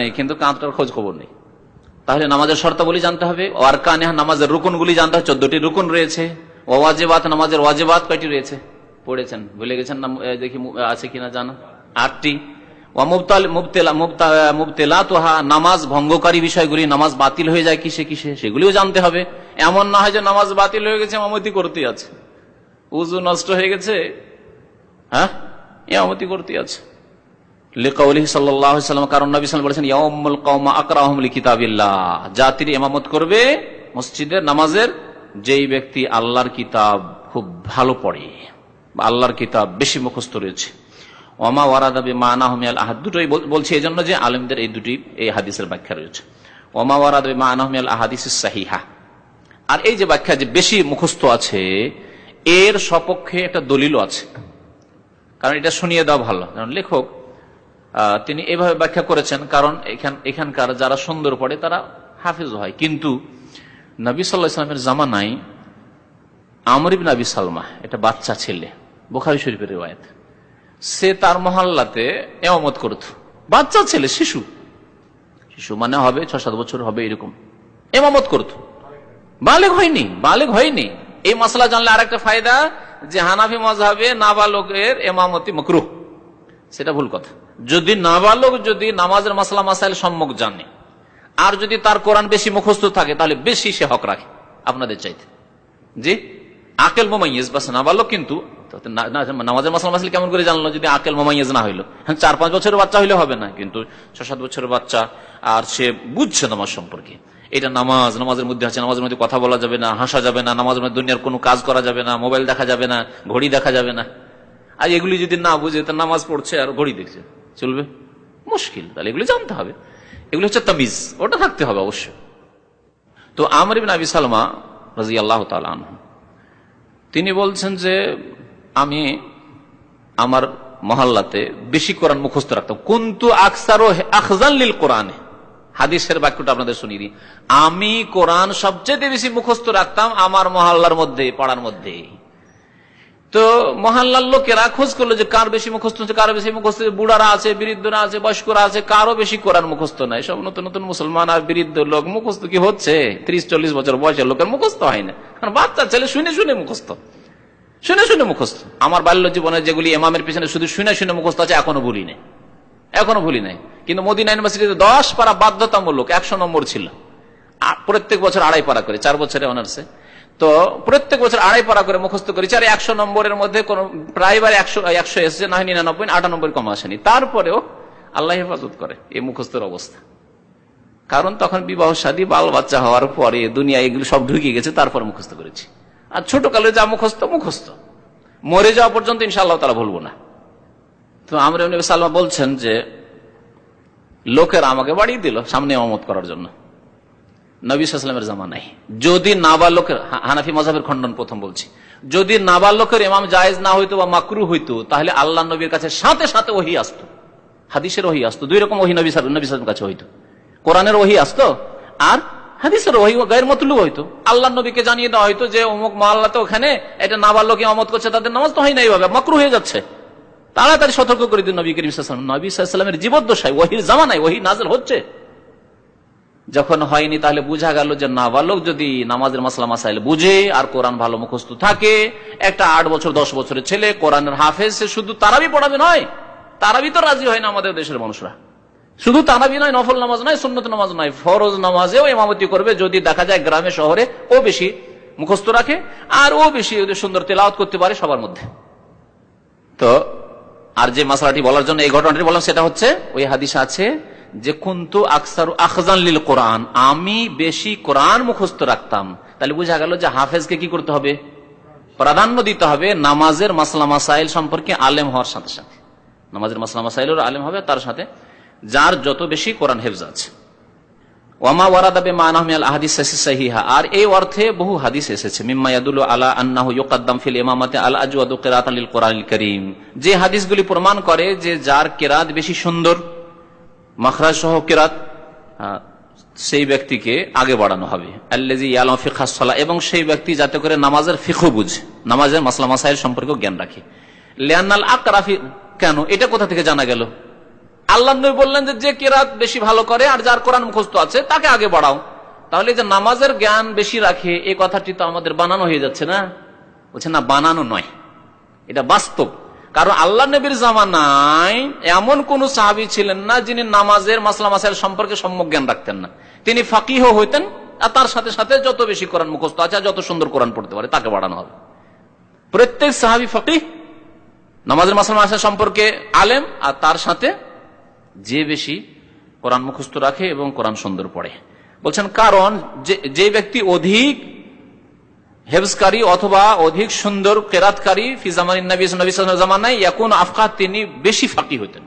নেই, কিন্তু কাঁধটার খোঁজ খবর নেই। তাহলে নামাজের শর্তাবলী জানতে হবে আর কানে নামাজের রুকুনগুলি জানতে হবে, চোদ্দটি রুকুন রয়েছে। ওয়াজেবাত, নামাজের ওয়াজেবাত কয়টি রয়েছে? পড়েছেন, ভুলে গেছেন না দেখি আছে কিনা জানা? আটটি। নামাজ ভঙ্গকারী বিষয়গুলি, নামাজ বাতিল হয়ে যায় কিসে কিসে, সেগুলিও জানতে হবে। এমন না হয় যে নামাজ বাতিল হয়ে গেছে মামতি করতে আছে। উজু নষ্ট হয়ে গেছে হ্যাঁ? এমতি করতে আছে। আলাইহি সাল্লাম, কারণ নবী ওয়াসাল্লাম বলেছেন ইয়াউমুল কওমা আকরাহুম লিকিতাবিল্লাহ। জাতির ইমামত করবে, মসজিদের, নামাজের, যেই ব্যক্তি আল্লাহর কিতাব খুব ভালো পড়ে আল্লাহর কিতাব বেশি মুখস্থ রয়েছে। ওমা ওয়ারাদাবি মানা হমিয়াল আহাদ, দুটোই বল- বলছি এই জন্য যে আলমদের এই দুটি, এই হাদিসের ব্যাখ্যা রয়েছে। ওমা ওয়ারাদাবি মানা হমিয়াল আহাদিস সাহিহা। আর এই যে ব্যাখ্যা যে বেশি মুখস্থ আছে, এর সপক্ষে একটা দলিলও আছে। কারণ এটা শুনিয়ে দেওয়া ভালো। কারণ লেখক তিনি এভাবে ব্যাখ্যা করেছেন, কারণ এখান এখানকার যারা সুন্দর পড়ে তারা হাফিজ হয়। কিন্তু নবী সাল্লাহ ইসলামের জামানায় আমরিব নবী সালমা, এটা বাচ্চা ছেলে, বোখারি শরীফের রেওয়ায়ত, সে তার মহল্লাতে এমত করত। বাচ্চা ছেলে, শিশু। শিশু মানে হবে ছ সাত বছর হবে এরকম। এমামত করত। বালেগ হয়নি বালেক হয়নি। এই মশলা জানলে আরেকটা ফায়দা যে হানাফি মজাবে নাবালকের এমামতি মকরুহ। সেটা ভুল কথা। যদি নাবালক যদি নামাজের মাসলা মাসাইল সম্মুখ জানে, আর যদি তার কোরআন বেশি মুখস্থ থাকে, তাহলে বেশি সে হক রাখে, আপনাদের চাইতে। জি? আকেল মোমাইয়েজ বাস নাবালক কিন্তু নামাজের মাসলা মাসাইল কেমন করে জানলো যদি আকেল মোমাইয়েজ না হইল? হ্যাঁ চার পাঁচ বছরের বাচ্চা হইলে হবে না, কিন্তু ছ সাত বছরের বাচ্চা, আর সে বুঝছে নামাজ সম্পর্কে। এটা নামাজ, নামাজের মধ্যে আছে, নামাজের মধ্যে কথা বলা যাবে না, হাসা যাবে না, নামাজের মধ্যে দুনিয়ার কোনো কাজ করা যাবে না, মোবাইল দেখা যাবে না, ঘড়ি দেখা যাবে না। আর এগুলি যদি না বুঝে তা নামাজ পড়ছে আর ঘড়ি দেখছে। চলবে? মুশকিল। তাহলে এগুলি জানতে হবে। এগুলি হচ্ছে তামিজ। ওটা থাকতে হবে অবশ্যই। তো আমর ইবিন আবি সালমা রাজি আল্লাহ তালন তিনি বলছেন যে, আমি আমার মহল্লাতে বেশি কোরআন মুখস্থ রাখতাম। কুন্তু আকসারো আখজাল্লিল কোরআনে। হাদিসের বাক্যটা আপনাদের দিই। আমি কোরআন সবচেয়ে বেশি মুখস্থ রাখতাম আমার মহল্লার মধ্যে, পাড়ার মধ্যে। তো মহল্লার লোকেরা খোঁজ করল যে কার বেশি মুখস্থ হচ্ছে, কার বেশি মুখস্থ বুড়ারা আছে, বৃদ্ধরা আছে, বয়স্করা আছে, কারও বেশি কোরআন মুখস্থ নাই। সব নতুন নতুন মুসলমান আর বৃদ্ধ লোক মুখস্থ কি হচ্ছে? ত্রিশ, চল্লিশ বছর বয়সের লোকের মুখস্থ হয় না। কারণ বাচ্চা ছেলে শুনে শুনে মুখস্থ। শুনে শুনে মুখস্থ। আমার বাল্য জীবনে যেগুলি এমামের পিছনে শুধু শুনে শুনে মুখস্থ আছে, এখনও ভুলি নেই। এখনও ভুলি নাই। কিন্তু মদিনা ইউনিভার্সিটিতে দশ পারা বাধ্যতামূলক একশো নম্বর ছিল। প্রত্যেক বছর আড়াই পারা করে, চার বছরে অনার্সে। তো প্রত্যেক বছর আড়াই পারা করে মুখস্থ করেছি। আর একশো নম্বরের মধ্যে কোন প্রায়বার একশো একশো এসেছে না হয় নিরানব্বই আটানব্বই কম আসেনি। তারপরেও আল্লাহ হেফাজত করে এই মুখস্থের অবস্থা। কারণ তখন বিবাহ শাদী বাল বাচ্চা হওয়ার পরে দুনিয়া এগুলো সব ঢুকে গেছে, তারপর মুখস্থ করেছি। আর ছোট কালে যা মুখস্থ মুখস্থ। মরে যাওয়া পর্যন্ত ইনশাআল্লাহ তারা ভুলবো না। তো আমরা নবী সাল্লাম বলছেন যে, লোকেরা আমাকে বাড়িয়ে দিল সামনে অমত করার জন্য। নবী জামা নাই যদি নাবালকের হানাফি মজাবের খণ্ডন প্রথম বলছি। যদি নাবালকের ইমাম জায়েজ না হইতো বা মাকরু হইতো, তাহলে আল্লাহ নবীর কাছে সাথে সাথে ওহি আসতো। হাদিসের ওহি আসতো। দুই রকম ওহি নবী নবী কাছে হইতো। কোরআনের ওহি আসতো আর হাদিসের ওহি গায়ের মতলু হইতো। আল্লাহ নবীকে জানিয়ে দেওয়া হইতো যে, অমুক মহল্লা তো ওখানে, এটা নাবালক ইমামত করছে, তাদের নামাজ তো হয় না এইভাবে মাকরু হয়ে যাচ্ছে। তাড়াতাড়ি সতর্ক করে দিন নবী করিম সাল্লাম নবী সাল্লামের জীবদ্দশায়, ওহির জামানায় ওহি নাজল হচ্ছে। যখন হয়নি, তাহলে বোঝা গেল যে না নাবালক যদি নামাজের মাসলা মাসাইল বুঝে আর কোরআন ভালো মুখস্থ থাকে, একটা আট বছর, দশ বছরের ছেলে, কোরআনের হাফেজ, সে শুধু তারাবি পড়াবে নয়, তারাবি তো রাজি হয় না আমাদের দেশের মানুষরা। শুধু তারাবি নয়, নফল নামাজ নয়, সুন্নত নামাজ নয়, ফরজ নামাজেও ইমামতি করবে যদি দেখা যায় গ্রামে, শহরে ও বেশি মুখস্থ রাখে, আর ও বেশি সুন্দর তেলাওয়াত করতে পারে সবার মধ্যে। তো, আর যে মশলাটি বলার জন্য, এই ঘটনাটি বললাম, সেটা হচ্ছে, ওই হাদিস আছে যে কুন্তু আকসার আখজান লিল কোরআন, আমি বেশি কোরআন মুখস্থ রাখতাম। তাহলে বোঝা গেল যে হাফেজকে কি করতে হবে? প্রাধান্য দিতে হবে নামাজের মাসলা মাসাইল সম্পর্কে আলেম হওয়ার সাথে সাথে। নামাজের মাসলা মাসাইলের আলেম হবে তার সাথে যার যত বেশি কোরআন হেফজ আছে। ওয়ামা ওয়ারাদাবে মানাহমিয়াল আর এই অর্থে বহু হাদিস এসেছে। মিম্মা ইয়াদুল্লু আলা আন্নাহু ফিল কোরআনিল কারীম। যে হাদিসগুলি প্রমাণ করে যে যার কিরাত বেশি সুন্দর মাখরাজ সহ কিরাত সেই ব্যক্তিকে আগে বাড়ানো হবে। আল্লাজি এবং সেই ব্যক্তি যাতে করে নামাজের ফিখু বুঝে, নামাজের মাসলা মাসাইল সম্পর্কে জ্ঞান রাখে। লিয়ান্নাল আকরাফি কেন? এটা কোথা থেকে জানা গেল? আল্লাহ নবী বললেন যে যে কেরাত বেশি ভালো করে আর যার কোরআন মুখস্থ আছে, তাকে আগে বাড়াও। তাহলে যে নামাজের জ্ঞান বেশি রাখে, এই কথাটি তো আমাদের বানানো হয়ে যাচ্ছে না? বলছে, না, বানানো নয়। এটা বাস্তব। কারণ আল্লাহ নবীর জামানায় এমন কোন সাহাবি ছিলেন না যিনি নামাজের মাসলা মাসাইল সম্পর্কে সম্যক জ্ঞান রাখতেন না। তিনি ফাকিহ হইতেন আর তার সাথে সাথে যত বেশি কোরআন মুখস্থ আছে যত সুন্দর কোরআন পড়তে পারে তাকে বাড়ানো হবে। প্রত্যেক সাহাবি ফকিহ, নামাজের মাসলা মাসাইল সম্পর্কে আলেম আর তার সাথে যে বেশি কোরআন মুখস্থ রাখে এবং কোরআন সুন্দর পড়ে। বলছেন, কারণ যে ব্যক্তি অধিক হেফজকারী অথবা অধিক সুন্দর কেরাতকারী ফিজামানি নবী নবী জামানায় এখন আফকাত তিনি বেশি ফাঁকি হতেন।